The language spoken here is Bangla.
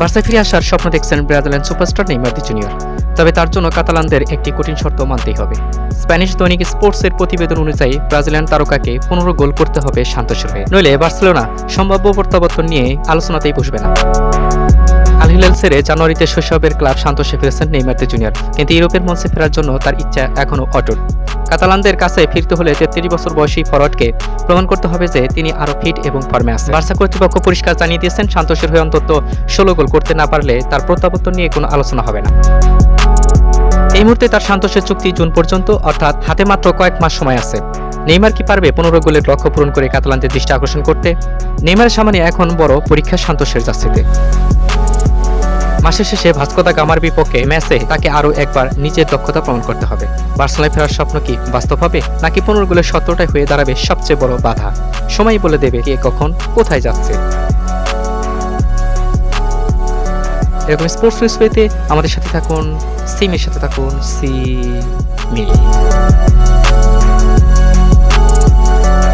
বার্সায় ফিরে আসার স্বপ্ন দেখছেন ব্রাজিলিয়ান সুপারস্টার নেইমার দি জুনিয়র। তবে তার জন্য কাতালানদের একটি কঠিন শর্ত মানতেই হবে। স্প্যানিশ দৈনিক স্পোর্টসের প্রতিবেদন অনুযায়ী ব্রাজিলিয়ান তারকাকে পনেরো গোল করতে হবে শান্ত হয়ে নইলে বার্সেলোনা সম্ভাব্য প্রত্যাবর্তন নিয়ে আলোচনাতেই বসবে না। ছেড়ে জানুয়ারিতে শৈশবের ক্লাব সান্তোষে ফিরেছেন নেইমার দি জুনিয়র। কিন্তু ইউরোপের মঞ্চে ফেরার জন্য তার ইচ্ছা এখনও অটুট। কাতালানদের কাছে ফিরতে হলে তেত্রিশ বছর বয়সী ফরওয়ার্ডকে প্রমাণ করতে হবে যে তিনি আরও ফিট এবং ফর্মে আছে বার্সা কর্তৃপক্ষ পরিষ্কার জানিয়ে দিয়েছেন সান্তোষের হয়ে অন্তত ষোলো গোল করতে না পারলে তার প্রত্যাবর্তন নিয়ে কোনো আলোচনা হবে না। এই মুহূর্তে তার সান্তোষের চুক্তি জুন পর্যন্ত, অর্থাৎ হাতে মাত্র কয়েক মাস সময় আছে। নেইমার কি পারবে পনেরো গোলের লক্ষ্য পূরণ করে কাতালানদের দৃষ্টি আকর্ষণ করতে? নেইমারের সামনে এখন বড় পরীক্ষা সান্তোষের যাচ্ছিতে মাসের শেষে ভাস্কোদা গামার বিপক্ষে ম্যাচে তাকে আরও একবার নিজের দক্ষতা প্রমাণ করতে হবে। বার্সেলায় ফেরার স্বপ্ন কি বাস্তব হবে? নাকি পনেরো গোলের সত্যটাই হয়ে দাঁড়াবে সবচেয়ে বড় বাধা? সময় বলে দেবে কে কখন কোথায় যাচ্ছে। এরকম স্পোর্টস নিউজ পেতে আমাদের সাথে থাকুন সিমের সাথে থাকুন সি মিলি